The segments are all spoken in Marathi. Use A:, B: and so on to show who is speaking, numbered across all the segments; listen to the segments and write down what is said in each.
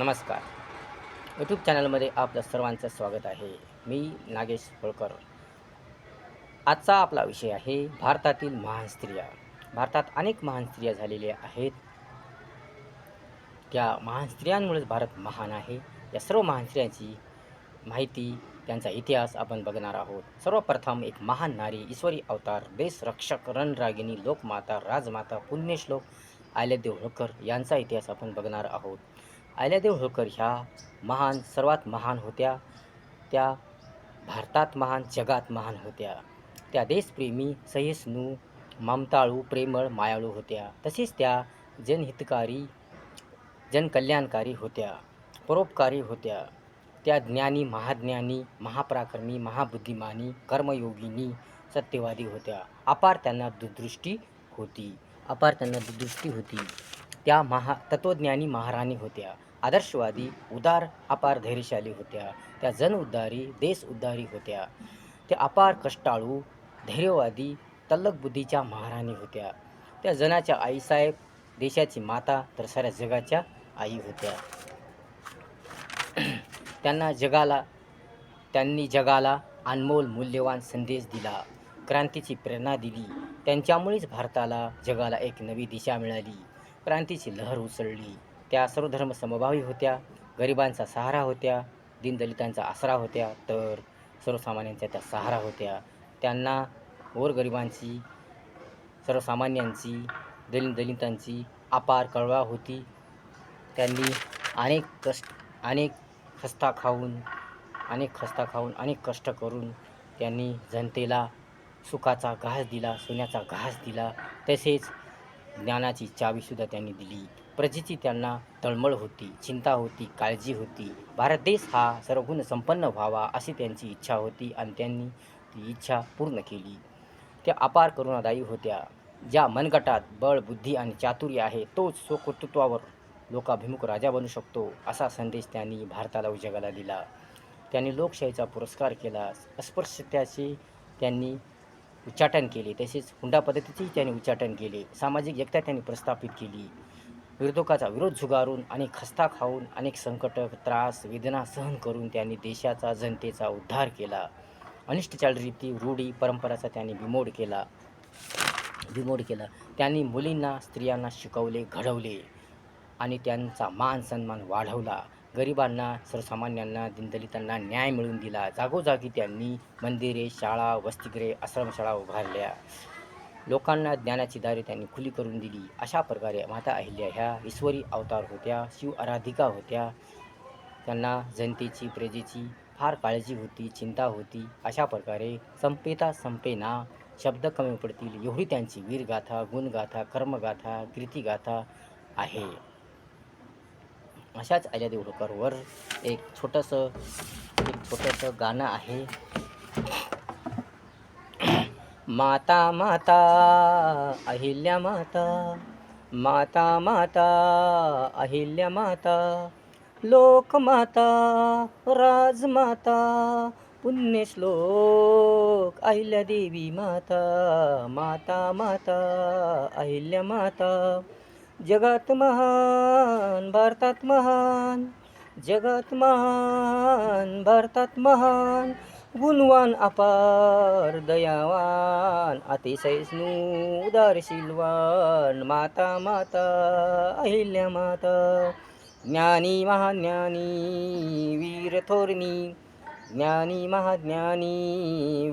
A: नमस्कार यूट्यूब चॅनलमध्ये आपलं सर्वांचं स्वागत आहे मी नागेश होळकर आजचा आपला विषय आहे भारतातील महान स्त्रिया भारतात अनेक महान स्त्रिया झालेल्या आहेत त्या महान स्त्रियांमुळेच भारत महान आहे या सर्व महान स्त्रियांची माहिती त्यांचा इतिहास आपण बघणार आहोत सर्वप्रथम एक महान नारी ईश्वरी अवतार देशरक्षक रणरागिणी लोकमाता राजमाता पुण्यश्लोक देव होळकर यांचा इतिहास आपण बघणार आहोत अहिल्यादेव होळकर ह्या महान सर्वात महान होत्या त्या भारतात महान जगात महान होत्या त्या देशप्रेमी सहिष्णू ममताळू प्रेमळ मायाळू होत्या तसेच त्या जनहितकारी जनकल्याणकारी होत्या परोपकारी होत्या त्या ज्ञानी महाज्ञानी महापराक्रमी महाबुद्धिमानी कर्मयोगिनी सत्यवादी होत्या अपार त्यांना दुदृष्टी होती अपार त्यांना दुदृष्टी होती त्या महा तत्त्वज्ञानी महाराणी होत्या आदर्शवादी उदार अपार धैर्यशाली होत्या त्या जनउद्धारी देशउद्धारी होत्या त्या अपार कष्टाळू धैर्यवादी तल्लक बुद्धीच्या महाराणी होत्या त्या जनाच्या आईसाहेब देशाची माता तर साऱ्या जगाच्या आई होत्या त्यांना जगाला त्यांनी जगाला अनमोल मूल्यवान संदेश दिला क्रांतीची प्रेरणा दिली त्यांच्यामुळेच भारताला जगाला एक नवी दिशा मिळाली क्रांतीची लहर उचलली त्या सर्वधर्म समभावी होत्या गरिबांचा सहारा होत्या दीनदलितांचा आसरा होत्या तर सर्वसामान्यांच्या त्या सहारा होत्या त्यांना गरिबांची सर्वसामान्यांची दलित दलितांची अपार कळवा होती त्यांनी अनेक कष्ट अनेक खस्ता खाऊन अनेक खस्ता खाऊन अनेक कष्ट करून त्यांनी जनतेला सुखाचा घास दिला सोन्याचा घास दिला तसेच ज्ञानाची चावीसुद्धा त्यांनी दिली प्रजेची त्यांना तळमळ होती चिंता होती काळजी होती भारत देश हा सर्वगुण संपन्न व्हावा अशी त्यांची इच्छा होती आणि त्यांनी ती इच्छा पूर्ण केली त्या अपार करुणादायी होत्या ज्या मनगटात बळ बुद्धी आणि चातुर्य आहे तोच स्वकर्तृत्वावर लोकाभिमुख राजा बनू शकतो असा संदेश त्यांनी भारताला उजगाला दिला त्यांनी लोकशाहीचा पुरस्कार केला अस्पृश्यतेचे त्यांनी उच्चाटन केले तसेच हुंडा पद्धतीचेही त्यांनी उच्चाटन केले सामाजिक एकता त्यांनी प्रस्थापित केली विरोधकाचा विरोध झुगारून आणि खस्ता खाऊन अनेक संकट त्रास वेदना सहन करून त्यांनी देशाचा जनतेचा उद्धार केला अनिष्ट चालरीती रूढी परंपराचा त्यांनी बिमोड केला बिमोड केला त्यांनी मुलींना स्त्रियांना शिकवले घडवले आणि त्यांचा मान सन्मान वाढवला गरिबांना सर्वसामान्यांना दिनदलितांना न्याय मिळवून दिला जागोजागी त्यांनी मंदिरे शाळा वस्तीगृहे आश्रमशाळा उभारल्या लोकांना ज्ञानाची दारे त्यांनी खुली करून दिली अशा प्रकारे माता अहिल्या ह्या ईश्वरी अवतार होत्या शिव आराधिका होत्या त्यांना जनतेची प्रजेची फार काळजी होती चिंता होती अशा प्रकारे संपेता संपेना शब्द कमी पडतील एवढी त्यांची वीरगाथा गुणगाथा कर्मगाथा कीर्तिगाथा आहे अशाच आल्या देवळकरवर एक छोटंसं एक छोटंसं गाणं आहे माता माता अहिल्या माता माता माता अहिल्या माता लोकमाता राजमाता पुण्यश्लोक अहिल्या देवी माता माता माता अहिल्या माता जगात महान भारतात महान जगात महान भारतात महान गुणवान अपार दयावान अतिशय स्नु उदारशीलवान माता माता अहिल्या माता ज्ञानी महाज्ञानी वीर थोरणी ज्ञानी महाज्ञानी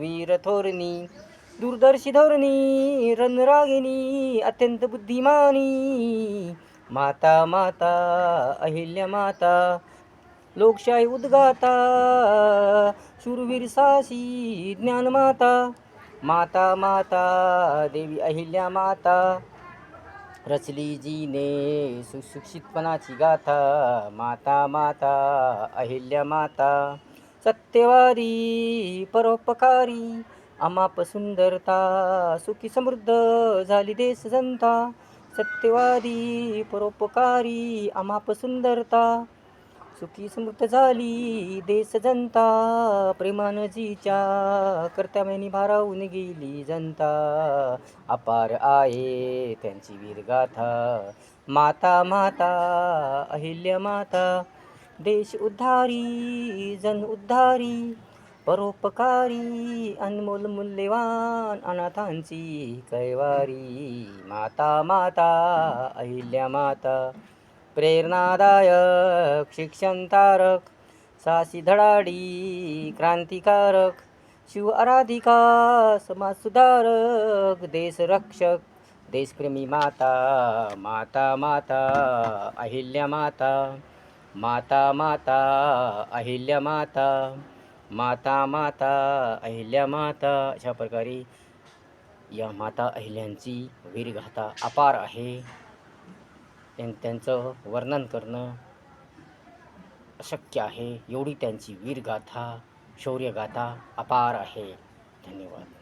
A: वीर थोरणी दूरदर्शी धोरणी रणरागिणी अत्यंत बुद्धिमानी माता माता अहिल्या माता लोकशाही उद्गाता शूरवीर सासी ज्ञानमाता माता माता देवी अहिल्या माता रचली जीने सुशिक्षितपणाची गाथा माता माता अहिल्या माता सत्यवारी परोपकारी अमाप सुंदरता सुखी समृद्ध झाली देश जनता सत्यवादी परोपकारी अमाप सुंदरता सुखी समृद्ध झाली देश जनता प्रेमानजीच्या कर्तव्याने भारावून गेली जनता अपार आहे त्यांची वीरगाथा माता माता अहिल्या माता देश उद्धारी जन उद्धारी परोपकारी अनमोल मूल्यवान अनाथांची कैवारी माता माता अहिल्या माता प्रेरणादायक शिक्षणतारक सासी धडाडी क्रांतिकारक शिव आराधिका समाजसुधारक देशरक्षक देशप्रेमी माता माता माता अहिल्या माता माता माता अहिल्या माता माता माता अहिल्या माता अशा प्रकारे या माता अहिल्यांची वीरगाथा अपार आहे त्यांचं वर्णन करणं अशक्य आहे एवढी त्यांची वीरगाथा शौर्यगाथा अपार आहे धन्यवाद